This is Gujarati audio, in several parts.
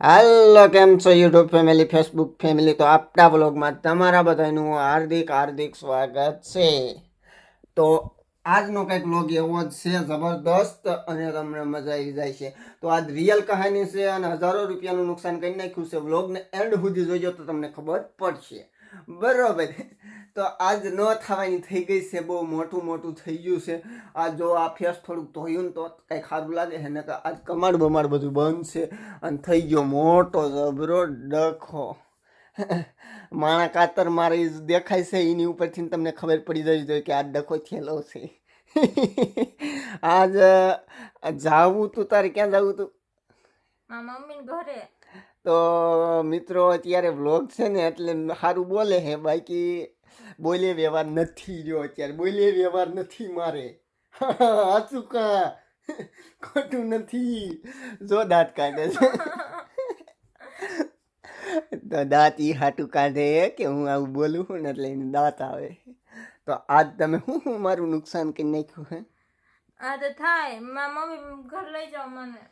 હાલો કેમ છો યુટ્યુબ ફેમિલી ફેસબુક ફેમિલી તો આપણા બ્લોગમાં તમારા બધાનું હાર્દિક હાર્દિક સ્વાગત છે. તો આજનો કંઈક બ્લોગ એવો જ છે, જબરદસ્ત અને તમને મજા આવી જાય છે. તો આજ રિયલ કહાની છે અને હજારો રૂપિયાનું નુકસાન કરી નાખ્યું છે. બ્લોગને એન્ડ સુધી જોઈજો તો તમને ખબર પડશે. બરોબર. તો આજ ન થવાની થઈ ગઈ છે બહુ મોટું મોટું થઈ ગયું છે. આ જો આ ફેસ થોડુંક ધોયું ને તો કંઈ ખારું લાગે છે ને આજ કમાડ બમાડ બધું બંધ છે અને થઈ ગયો મોટો જબરો ડખો. માણા કાતર મારે દેખાય છે એની ઉપરથી તમને ખબર પડી જવી જોઈએ કે આ ડખો થયેલો છે. આજ જાવું તું તારે ક્યાં જવું તું? મમ્મી ઘરે. તો મિત્રો અત્યારે વ્લોગ છે ને એટલે સારું બોલે છે બાકી બોલે વ્યવહાર નથી રહ્યો અત્યારે. બોલે વ્યવહાર નથી મારે. સાચું કા? ખોટું નથી. જો દાંત કાઢે છે. તો દાંત એ હાટું કાઢે કે હું આવું બોલું છું ને એટલે એને દાંત આવે. તો આજ તમે શું શું મારું નુકસાન કરી નાખ્યું હે? આ તો થાય. મારા મમ્મી ઘર લઈ જાઓ મને.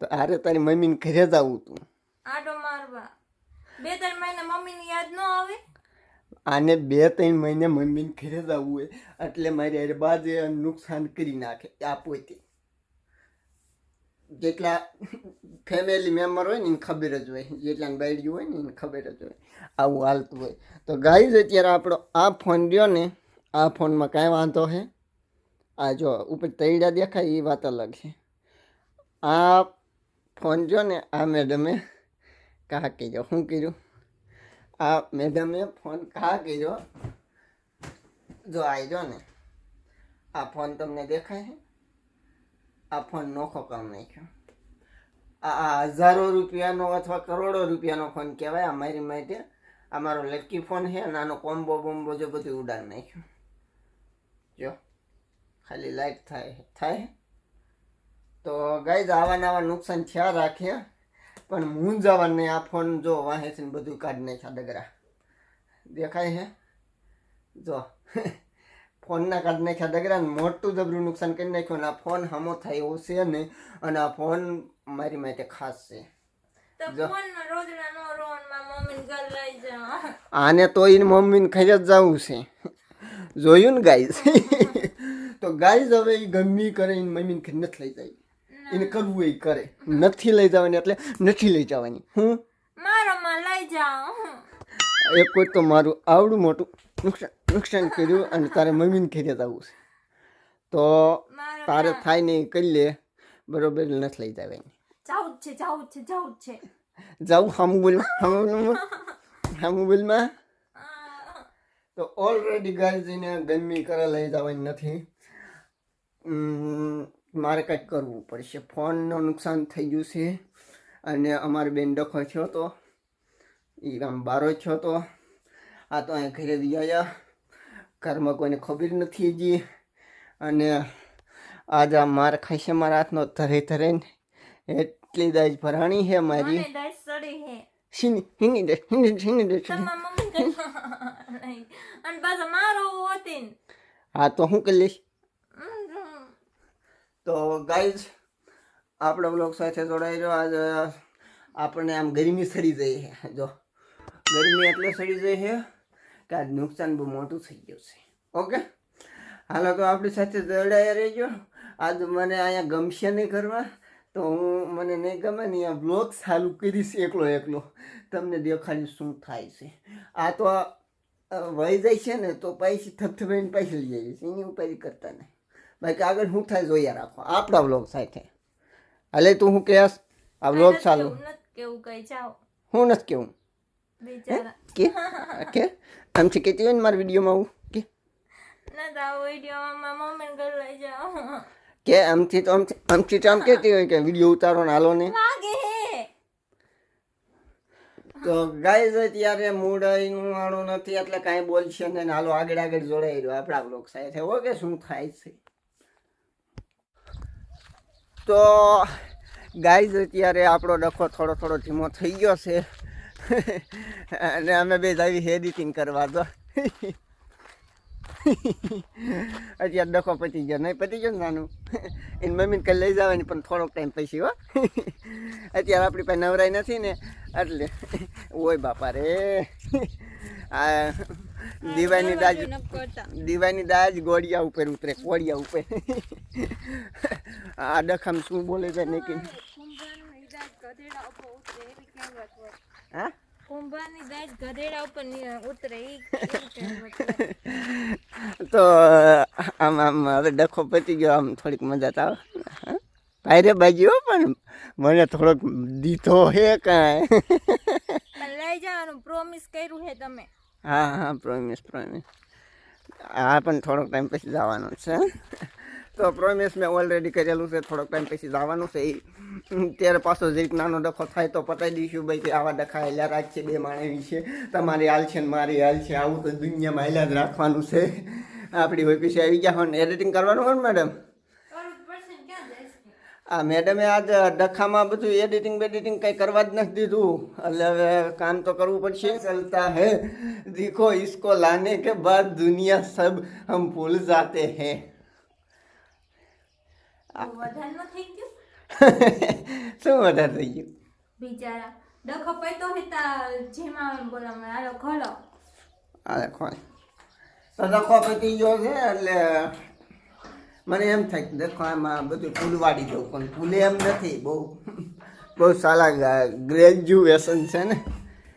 તો આરે તારી મમ્મીને ઘરે જ આવું તું. આટો મારવા. બે ત્રણ મહિના મમ્મીની યાદ ન આવે? આને બે ત્રણ મહિને મમ્મીને ઘરે હોય, એટલે મારી અરે બાજે નુકસાન કરી નાખે, આ પોતે. જેટલા ફેમિલી મેમ્બર હોય ને, એને ખબર જ હોય. જેટલા બાયડ્યું હોય ને, એને ખબર જ હોય. આવું હાલતું હોય. તો ગાઈઝ અત્યારે આપણો આ ફોન રહ્યો ને, આ ફોનમાં કાંઈ વાંધો છે આ જો, ઉપર તૈડા દેખાય, એ વાત અલગ છે. આ ફોન જો ને, આ મેડમે કાકી જો શું કર્યું? આ મેડમે ફોન કા કર્યો. જો આવ્યો ને. આ ફોન તમને દેખાય છે? આ ફોન નોખો કરી નાખ્યો. આ હજારો રૂપિયાનો અથવા કરોડો રૂપિયાનો ફોન કહેવાય આ મારી માટે. આ મારો લકી ફોન છે અને આનો કોમ્બો બોમ્બો જો બધું ઉડાડી નાખ્યું. જો, ખાલી લાઈટ થાય થાય. તો ગાઈઝ આવા નવા નુકસાન થયા રાખ્યા પણ હું જવાનું નહીં આ ફોન જો વાહે છે ને બધું કાઢી નાખ્યા ડગરા. દેખાય હે જો. ફોનના કાઢી નાખ્યા ડગરા ને મોટું જબરું નુકસાન કરી નાખ્યું અને આ ફોન હમો થાય એવું છે ને અને આ ફોન મારી માટે ખાસ છે. આને તો એને મમ્મીને ખાઈ જ જવું છે. જોયું ને ગાઈઝ તો ગાઈઝ હવે એ ગમી કરે એને મમ્મીને નથી લઈ જાય. એને કરવું એ કરે. નથી લઈ જવાની એટલે નથી લઈ જવાની. હું? મારામાં લઈ જાઉં એક કોઈ તો મારું આવડું મોટું નુકસાન નુકસાન કર્યું અને તારે મમ્મીને ઘેરે જવું છે. તો તારે થાય ને કરી લે. બરોબર નથી લઈ જવાની. જાવું છે જાવું છે જાવું છે. જાઉં હામું બોલ હામું હામું તો ઓલરેડી ગાર્જીને ગમી કરે લઈ જવાની નથી. મારે કંઈક કરવું પડશે. ફોનનું નુકસાન થઈ ગયું છે અને અમારે બેન ડખો થયો તો એ આમ બારો થયો તો આ તો અહીંયા ઘરે આવ્યા ઘરમાં કોઈને ખબર નથી હજી. અને આજ આ માર ખાશે મારા હાથનો ધરે ધરે એટલી દાજ ભરાણી છે મારી. શીની હિંગી દે દે અને મારો હા તો હું કરી લઈશ. તો ગાઈઝ આપણો બ્લોગ સાથે જોડાઈ રહ્યો. આજે આપણને આમ ગરમી સડી જઈ છે. જો, ગરમી એટલે સડી જઈ છે કે આજ નુકસાન બહુ મોટું થઈ ગયું છે. ઓકે હાલો, તો આપણી સાથે જોડાયા રહેજો. આજ મને અહીંયા ગમશે નહીં કરવા. તો હું, મને નહીં ગમે ને અહીંયા બ્લોગ ચાલુ કરીશ એકલો એકલો. તમને દેખાડીશ શું થાય છે. આ તો વહી જાય છે ને, તો પૈસી થપથપાઈને પૈસા લઈ જાય છે એની ઉપાય કરતા નહીં. બાકી આગળ શું થાય જોઈએ રાખો. આપણા બ્લોગ સાથે. હાલે તું શું કહેશ? આ વ્લોગ ચાલુ. કેવું, કઈ જાઓ. હું નથી કેવું. કે? કે? આમથી કહેતી હોય ને મારા વિડીયોમાં આવું? કે? કે આમથી તો આમથી તો આમ કહેતી હોય કે વીડિયો ઉતારો ને હાલો ને. તો ગાય અત્યારે મૂડ એનું વાળું નથી એટલે કાંઈ બોલશે ને હાલો આગળ આગળ જોડાઈ રહ્યો આપણા બ્લોક સાથે. ઓકે શું થાય છે? તો ગાઈઝ, અત્યારે આપણો ડખો થોડો થોડો ધીમો થઈ ગયો છે. અને અમે બે જ આવી એડિટિંગ કરવા તો અત્યારે ડખો પતી ગયો નહીં પતી ગયો ને નાનું? એની મમ્મીને કંઈ લઈ જવાની પણ થોડોક ટાઈમ પછી હો. અત્યારે આપણી પાસે નવરાઈ નથી ને એટલે ઓય બાપા રે. આ દિવાળીની દાજ દિવાળીની દાજ ગોળિયા ઉપર ઉતરે કોળિયા ઉપર. આ ડખામ શું બોલે છે ને કે હા? તો આમ આમ હવે ડખો પતી ગયો આમ થોડીક મજા તો આવે? ભાઈ રે બાજી હો પણ મને થોડોક દીધો હે કાંઈ. લઈ જવાનું પ્રોમિસ કર્યું છે તમે. હા હા પ્રોમિસ પ્રોમિસ હા પણ થોડોક ટાઈમ પછી જવાનું છે તો પ્રોમિસ મેં ઓલરેડી કરેલું છે, થોડોક ટાઈમ પછી જવાનું છે ત્યારે પાછો જીક નાનો ડખો થાય તો પતાવી દઈશું ભાઈ કે આવા ડખા હેલા રાખશે બે માણે વિશે તમારી હાલ છે ને મારી હાલ છે, આવું તો દુનિયામાં હેલા જ રાખવાનું છે. આપણી હોય ઓફિસે આવી ગયા હોય ને એડિટિંગ કરવાનું હોય ને મેડમ આ મેડમે આજ ડખામાં બધું એડિટિંગ બેડિટિંગ કંઈ કરવા જ નથી દીધું. એટલે હવે કામ તો કરવું પડશે. ચલતા હે. દીખો ઇસકો લાને કે બાદ દુનિયા સબ હમ ભૂલ જાતે હે. શું વધારે થઈ ગયું? બિચારા. ડખો પૈતો હતા જેમાં બોલામાં હાલો ખોલો. આ દેખો તો ડખો પતી ગયો છે એટલે મને એમ થાય કે દેખો આમાં બધું ફૂલવાડી દઉં પણ ફૂલે એમ નથી. બહુ બહુ સારા ગ્રેજ્યુએશન છે ને.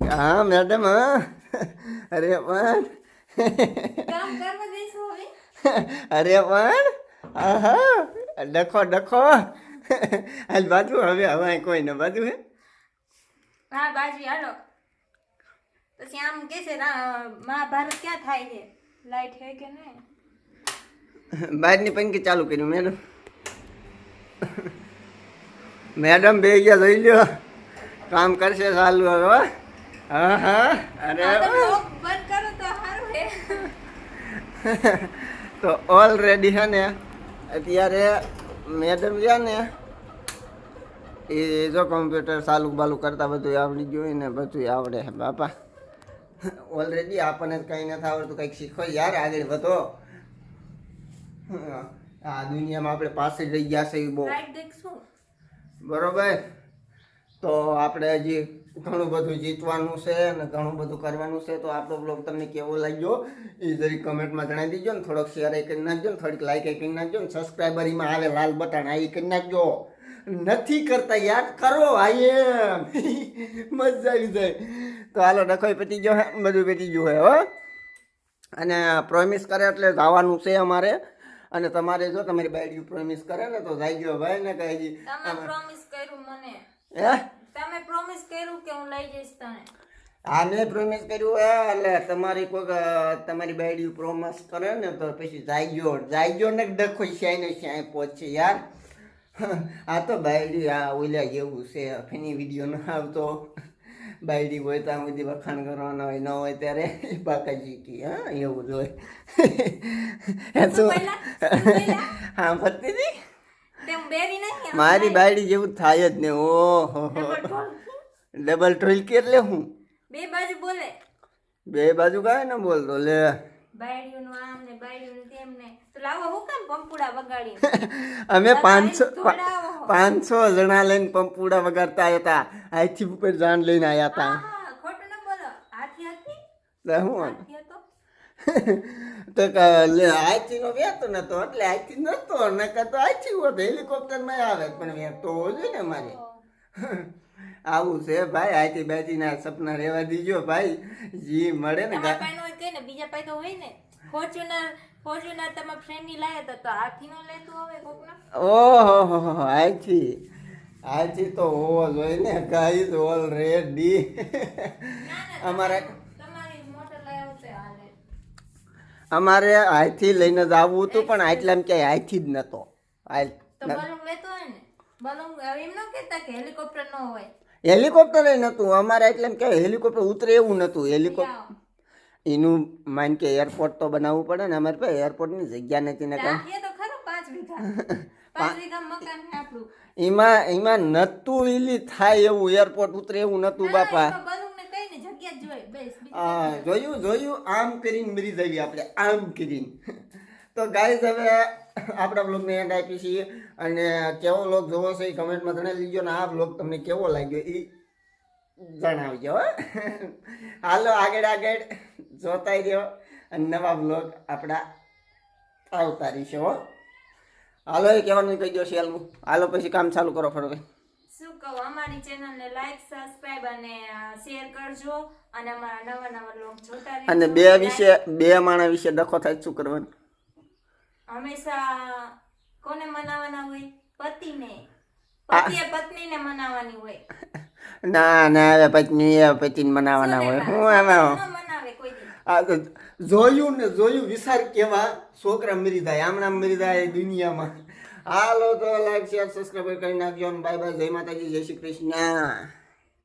હા મેડમ હા. અરે પણ. અરે પણ. આહા ડખો ડખો. હાલ બાજુ હવે હવે કોઈ ને બાજુ હે? હા બાજુ હાલો. પછી આમ કે છે મહાભારત ક્યાં થાય છે? લાઈટ હે કે નહીં? બહારની પંખી ચાલુ કર્યું મેડમ. મેડમ બે ગયા જોઈ લ્યો. કામ કરશે ચાલુ હવે હા. હા અરે. બંધ કરો તો સારું હે. તો ઓલરેડી હે ને અત્યારે મેડમ છે ને એ જો કમ્પ્યુટર ચાલુ બાલુ કરતા બધું આવડી ગયું ને બધું આવડે બાપા. ઓલરેડી આપણને કંઈ નથી આવડતું કંઈક શીખો યાર આગળ વધો. આ દુનિયામાં આપણે પાસે રહી ગયા છે એ બહુ. બરોબર? તો આપણે હજી ઘણું બધું જીતવાનું છે અને ઘણું બધું કરવાનું છે. તો આપણો બ્લોગ તમને કેવો લાગ્યો એ જરી કમેન્ટમાં જણાવી દીજો ને થોડોક શેર એ કરી નાખજો ને થોડીક લાઈક એ કરી નાખજો ને સબસ્ક્રાઈબરીમાં આવે લાલ બટન આ કરી નાખજો. નથી કરતા યાદ કરો આઈ એમ મજા આવી જાય. તો હાલો ડખોય પતી ગયો હે બધું પતી ગયું હે હો. અને પ્રોમિસ કરે એટલે જવાનું છે અમારે. અને તમારે જો તમારી બાયડી પ્રોમિસ કરે ને તો જાય ગયો ભાઈ ને કહી પ્રોમિસ કર્યું મને. હે? તમે પ્રોમિસ કર્યું કે હું લઈ જઈશ તને હા મેં પ્રોમિસ કર્યું હે એટલે તમારી કોઈક તમારી બાઈડી પ્રોમિસ કરે ને તો પછી જાયજો જાયજો ને ડખો શ્યાય ને શ્યાય પહોંચે યાર આ તો બાયડી આ ઓલ્યા જેવું છે ફેની વીડિયો ન આવતો બાયડી હોય ત્યાં સુધી વખાણ કરવાના હોય ન હોય ત્યારે બાકા જીતી હા એવું જ હોય શું બોલ્યા? શું બોલ્યા? હા ફરતી હતી મારી બાયડી જેવું થાય જ ને ઓ ડબલ ઢોલ. કે એટલે હું? બે બાજુ બોલે. બે બાજુ કાય ને બોલતો લે. અમે પાંચસો પાંચસો જણા લઈને પંપુડા વગાડતા હતા. આઈથી ઉપર જાણ લઈને આવ્યા હતા હા ખોટું ન બોલો હાથી હતી તો તો આઈથી નો વેતો નતો એટલે આઈથી નતો નકર તો આચી હોત હેલિકોપ્ટરમાં આવે પણ વેતો હોવો જોઈએ ને મારે. આવું છે ભાઈ આથી બાઈથી ના સપના રહેવા દીજો ભાઈ. જી મળે ને ને બીજા પાસે તો હોય ને. ફોર્ચ્યુનર ફોર્ચ્યુનર તમારા ફ્રેન્ડની લાયા હતા તો આથી નો લેતું હવે કોકના? ઓહો હો હો આઈથી. આઈથી તો હોવો જોઈએ ને ગાઈઝ ઓલરેડી અમારે તમારી મોટર લાયા છે હાલે અમારે આઈથી લઈને જ આવવું હતું પણ આટલામાં ક્યાંય આઈથી જ નતો. હેલિકોપ્ટર ન? નહોતું અમારે એટલે એમ કે હેલિકોપ્ટર ઉતરે એવું નહોતું હેલિકોપ્ટર એનું માન કે એરપોર્ટ તો બનાવવું પડે ને અમારે પાસે એરપોર્ટની જગ્યા નથી ને કાંઈ. એમાં એમાં નતું ઈલી થાય એવું એરપોર્ટ ઉતરે એવું નતું બાપા બલૂન ને કઈ ને જગ્યા જ જોઈ બસ બીજું હા જોયું જોયું, આમ કરીને મરી જઈએ આપણે, આમ કરીને. તો ગાઈઝ હવે આપણા બ્લોગને એન્ડ આપી છીએ અને કેવો બ્લોગ જોવો છે એ કમેન્ટમાં જણાવી લીજો ને આ બ્લોગ તમને કેવો લાગ્યો એ જણાવજો. હાલો, આગળ આગળ જોતા રહ્યો અને નવા બ્લોગ આપણા આવતા રહેશે હો. હાલો, એ કહેવાનું કહી દો શેલનું હાલો, પછી કામ ચાલુ કરો ફરવે શું કહું, અમારી ચેનલને લાઈક સબસ્ક્રાઈબ અને શેર કરજો. અને બે વિશે બે માણા વિશે ડખો થાય શું કરવાનું? હંમેશા કોને મનાવવાના હોય? પતિને. પતિએ પત્નીને મનાવવાની હોય. ના ના હવે પત્ની એ પતિને મનાવવાના હોય. હું એમાં જોયું ને જોયું વિચાર કેવા? છોકરા મરી જાય આમણામ મરી જાય દુનિયામાં. હાલો તો લાઈક શેર સબસ્ક્રાઈબ કરી નાખજો બાય બાય જય માતાજી જય શ્રી કૃષ્ણ.